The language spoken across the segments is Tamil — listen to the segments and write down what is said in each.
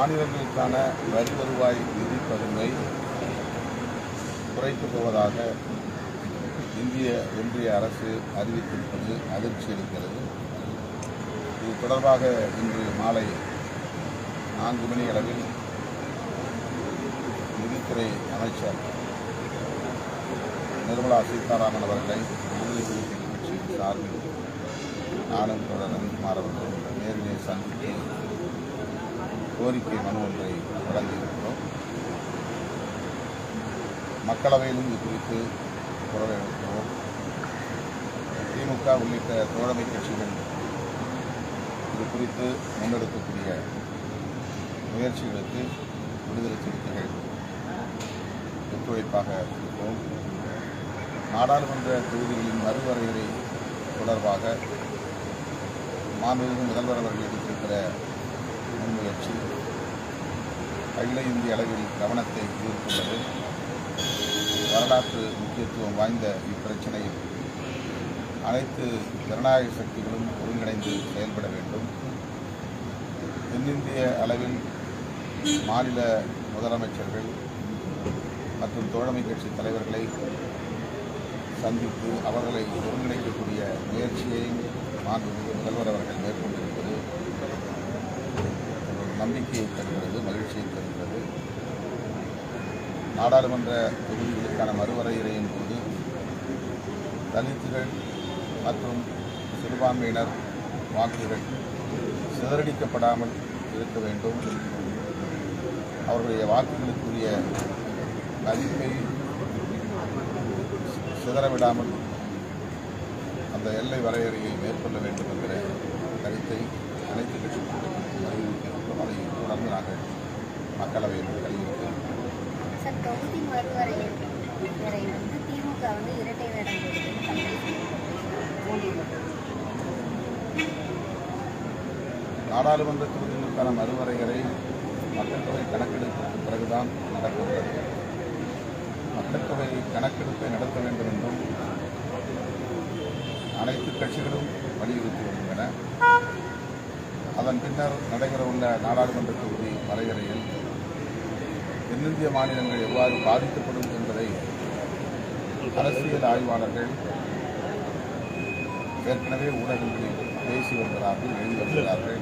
மாநிலங்களுக்கான வரி வருவாய் நிதி பகிர்வை குறைக்கப் போவதாக இந்திய ஒன்றிய அரசு அறிவித்திருப்பது அதிர்ச்சி அளிக்கிறது. இது தொடர்பாக இன்று மாலை நான்கு மணி அளவில் நிதித்துறை அமைச்சர் நிர்மலா சீதாராமன் அவர்களை விடுதலை நிகழ்ச்சியின் சார்பில் நானும் தொடர் ரவிக்குமார் நேரிலே சந்தித்து கோரிக்கை மனு ஒன்றை வழங்கியிருக்கிறோம். மக்களவையிலும் இது குறித்து குரல் எழுப்புகிறோம் திமுக உள்ளிட்ட தோழமை கட்சிகள் இது குறித்து முன்னெடுக்கக்கூடிய முயற்சிகளுக்கு விடுதலை சிறுத்தைகள் ஒத்துழைப்பாக இருப்போம் நாடாளுமன்ற தொகுதிகளின் மறுவரையறை தொடர்பாக மாண்புமிகு முதல்வர் அவர்கள் எடுத்திருக்கிற முன்முயற்சி அகில இந்திய அளவில் கவனத்தை ஈர்த்துள்ளது. வரலாற்று முக்கியத்துவம் வாய்ந்த இப்பிரச்சனையில் அனைத்து ஜனநாயக சக்திகளும் ஒருங்கிணைந்து செயல்பட வேண்டும். தென்னிந்திய அளவில் மாநில முதலமைச்சர்கள் மற்றும் தோழமை கட்சி தலைவர்களை சந்தித்து அவர்களை ஒருங்கிணைக்கக்கூடிய முயற்சியையும் மாண்புமிகு முதல்வர் அவர்கள் மேற்கொண்டிருப்பது நம்பிக்கையை தருகிறது மகிழ்ச்சியை தருகிறது. நாடாளுமன்ற தொகுதிகளுக்கான மறுவரையறையின் போது தலித்துகள் மற்றும் சிறுபான்மையினர் வாக்குகள் சிதறடிக்கப்படாமல் இருக்க வேண்டும். அவர்களுடைய வாக்குகளுக்குரிய மதிப்பை சிதறவிடாமல் அந்த எல்லை வரையறையை மேற்கொள்ள வேண்டும் என்கிற கருத்தை அனைத்து கட்சி அதை தொடர்ந்து நாங்கள் மக்களவையில் வலியுறுத்தியிருக்கிறோம் சார் தொகுதி வந்து திமுக வந்து இரட்டை நாடாளுமன்ற தொகுதிகளுக்கான மறுவரையறை மக்கள் தொகை கணக்கெடுப்புக்கு பிறகுதான் நடக்கிறது மக்கள் தொகை கணக்கெடுப்பை நடத்த வேண்டும் என்றும் அனைத்து கட்சிகளும் வலியுறுத்தி வருகின்றன. அதன் பின்னர் நடைபெறவுள்ள நாடாளுமன்ற தொகுதி வரையறையில் தென்னிந்திய மாநிலங்கள் எவ்வாறு பாதிக்கப்படும் என்பதை அரசியல் ஆய்வாளர்கள் ஏற்கனவே ஊடகங்களில் பேசி வருகிறார்கள் எழுதி வருகிறார்கள்.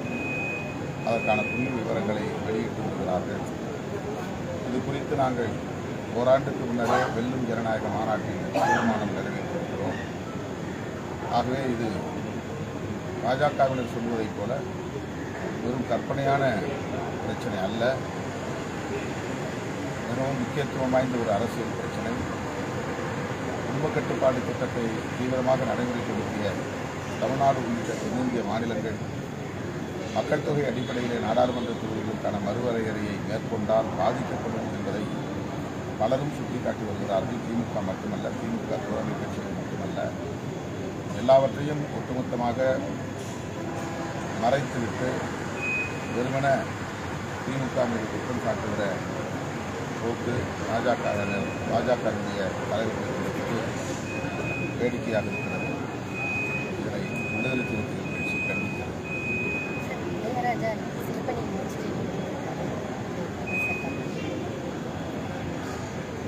அதற்கான புள்ளி விவரங்களை வெளியிட்டு வருகிறார்கள். இது குறித்து நாங்கள் ஓராண்டுக்கு முன்னரே வெல்லும் ஜனநாயக மாநாட்டில் தீர்மானம் நிறைவேற்றிருக்கிறோம் ஆகவே இது பாஜகவினர் சொல்வதைப் போல வெறும் கற்பனையான பிரச்சனை அல்ல. மிகவும் முக்கியத்துவம் வாய்ந்த ஒரு அரசியல் பிரச்சனை. குடும்ப கட்டுப்பாடு திட்டத்தை தீவிரமாக நடைமுறைப்படுத்திய தமிழ்நாடு உள்ளிட்ட தென்னிந்திய மாநிலங்கள் மக்கள் தொகை அடிப்படையிலே நாடாளுமன்ற தொகுதிகளுக்கான மறுவரையறையை மேற்கொண்டால் பாதிக்கப்படும் என்பதை பலரும் சுட்டிக்காட்டி வருகிறார்கள். திமுக மட்டுமல்ல திமுக தோழமை கட்சிகள் மட்டுமல்ல. எல்லாவற்றையும் ஒட்டுமொத்தமாக மறைத்துவிட்டு வெறுமன திமுக மீது குற்றம் சாட்டுகிற போக்கு பாஜக பாஜகவினுடைய தலைவர்களுக்கு வேடிக்கையாக இருக்கிறது. இதனை விடுதலை சிறுத்தைகள் கட்சி கண்டிக்கிறது.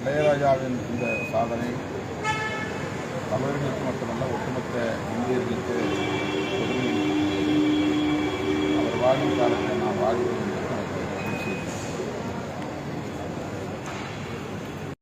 இளையராஜாவின் இந்த சாதனை தமிழர்களுக்கு மட்டுமல்ல ஒட்டுமொத்த இந்தியர்களுக்கு trabalho, o cara quer é vaga.